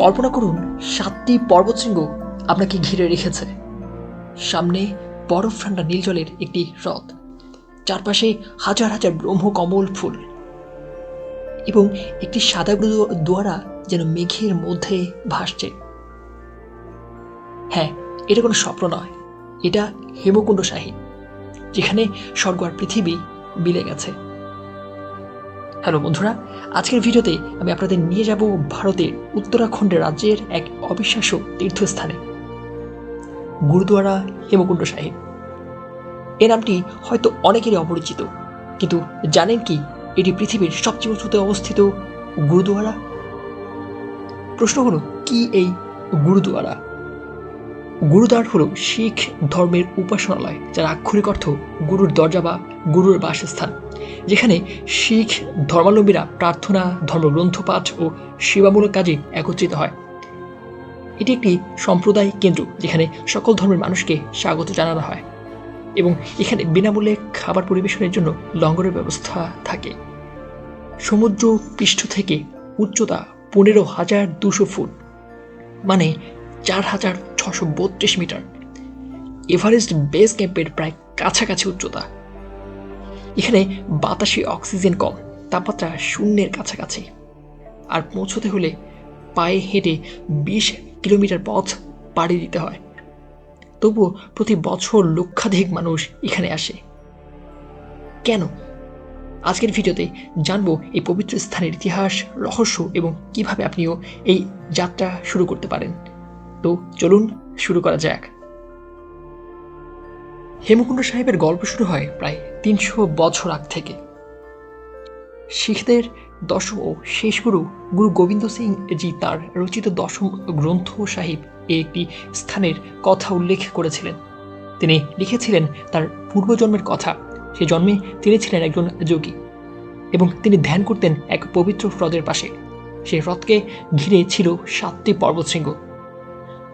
কল্পনা করুন, সাতটি পর্বতশৃঙ্গ আপনাকে ঘিরে রেখেছে। সামনে বরফ ঠান্ডা নীল জলের একটি হ্রদ। চারপাশে হাজার হাজার ব্রহ্মকমল ফুল এবং একটি সাদা দোয়ারা যেন মেঘের মধ্যে ভাসছে। হ্যাঁ এটা কোনো স্বপ্ন নয়। এটা হেমকুণ্ড শাহী, যেখানে স্বর্গ আর পৃথিবী মিলে গেছে। হ্যালো বন্ধুরা, আজকের ভিডিওতে আমি আপনাদের নিয়ে যাব ভারতের উত্তরাখণ্ড রাজ্যের এক অবিশ্বাস্য তীর্থস্থানে, গুরুদুয়ারা হেমকুণ্ড সাহেব। এ নামটি হয়তো অনেকেরই অপরিচিত, কিন্তু জানেন কি এটি পৃথিবীর সবচেয়ে উঁচুতে অবস্থিত গুরুদুয়ারা? প্রশ্ন হলো, কি এই গুরুদুয়ারা? গুরুদ্বার হল শিখ ধর্মের উপাসনালয়, যার আক্ষরিক অর্থ গুরুর দরজা বা গুরুর বাসস্থান, যেখানে শিখ ধর্মাবলম্বীরা প্রার্থনা ধর্মগ্রন্থ পাঠ ও সেবামূলক কাজে একত্রিত হয়। এটি একটি সম্প্রদায় কেন্দ্র, যেখানে সকল ধর্মের মানুষকে স্বাগত জানানো হয় এবং এখানে বিনামূল্যে খাবার পরিবেশনের জন্য লঙ্গরের ব্যবস্থা থাকে। সমুদ্র পৃষ্ঠ থেকে উচ্চতা পনেরো হাজার দুশো ফুট মানে চার হাজার ছশো বত্রিশ মিটার। এভারেস্ট বেস ক্যাম্পের প্রায় কাছাকাছি উচ্চতা। এখানে বাতাসে অক্সিজেন কম, তাপমাত্রা শূন্যের কাছাকাছি। আর পৌঁছতে হলে পায়ে হেঁটে বিশ কিলোমিটার পথ পাড়ি দিতে হয়। তবুও প্রতি বছর লক্ষাধিক মানুষ এখানে আসে। কেন? আজকের ভিডিওতে জানব এই পবিত্র স্থানের ইতিহাস, রহস্য এবং কীভাবে আপনিও এই যাত্রা শুরু করতে পারেন। তো চলুন শুরু করা যাক। হেমকুণ্ড সাহেবের গল্প শুরু হয় প্রায় তিনশো বছর আগ থেকে। শিখদের দশম ও শেষ গুরু গুরু গোবিন্দ সিং জি তার রচিত দশম গ্রন্থ সাহিব এর একটি স্থানের কথা উল্লেখ করেছিলেন। তিনি লিখেছিলেন তার পূর্বজন্মের কথা। সে জন্মে তিনি ছিলেন একজন যোগী এবং তিনি ধ্যান করতেন এক পবিত্র হ্রদের পাশে। সেই হ্রদকে ঘিরে ছিল সাতটি পর্বতশৃঙ্গ।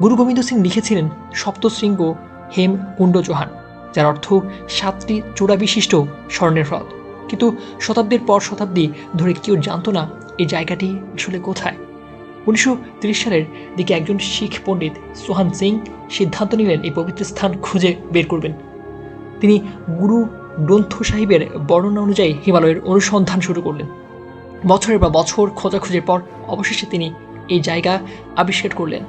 গুরু গোবিন্দ সিং লিখেছিলেন সপ্তশৃঙ্গ হেম কুণ্ড চৌহান যার অর্থ সাতটি চূড়া বিশিষ্ট স্বর্ণের হ্রদ। কিন্তু শতাব্দীর পর শতাব্দী ধরে কেউ জানতো না এই জায়গাটি আসলে কোথায়। উনিশশো তিরিশ সালের দিকে একজন শিখ পণ্ডিত সোহান সিং সিদ্ধান্ত নিলেন এই পবিত্র স্থান খুঁজে বের করবেন। তিনি গুরু গ্রন্থ সাহিবের বর্ণনা অনুযায়ী হিমালয়ের অনুসন্ধান শুরু করলেন। বছরের পর বছর খোঁজাখুঁজির পর অবশেষে তিনি এই জায়গা আবিষ্কার করলেন।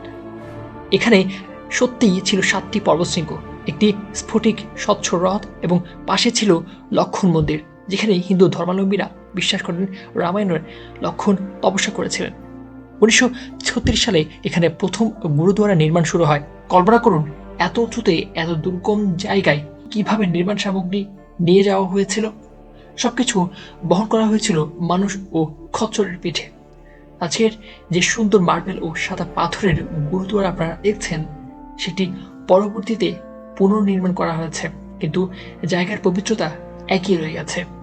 এখানে সত্যিই ছিল সাতটি পর্বতশৃঙ্গ। একটি স্ফটিক স্বচ্ছ হ্রদ এবং পাশে ছিল লক্ষণ মন্দির, যেখানে হিন্দু ধর্মাবলম্বীরা বিশ্বাস করেন রামায়ণের লক্ষণ তপস্যা করেছিলেন। উনিশশো ছত্রিশ সালে এখানে প্রথম গুরুদ্বারা নির্মাণ শুরু হয়। কল্পনা করুন, এত উঁচুতে, এত দুর্গম জায়গায় কীভাবে নির্মাণ সামগ্রী নিয়ে যাওয়া হয়েছিল? সবকিছু বহন করা হয়েছিল মানুষ ও খচ্চরের পিঠে। আজকের যে সুন্দর মার্বেল ও সাদা পাথরের গুরুদ্বার আপনারা দেখছেন, সেটি পরবর্তীতে পুনর্নির্মাণ করা হয়েছে। কিন্তু জায়গার পবিত্রতা একই রয়ে গেছে।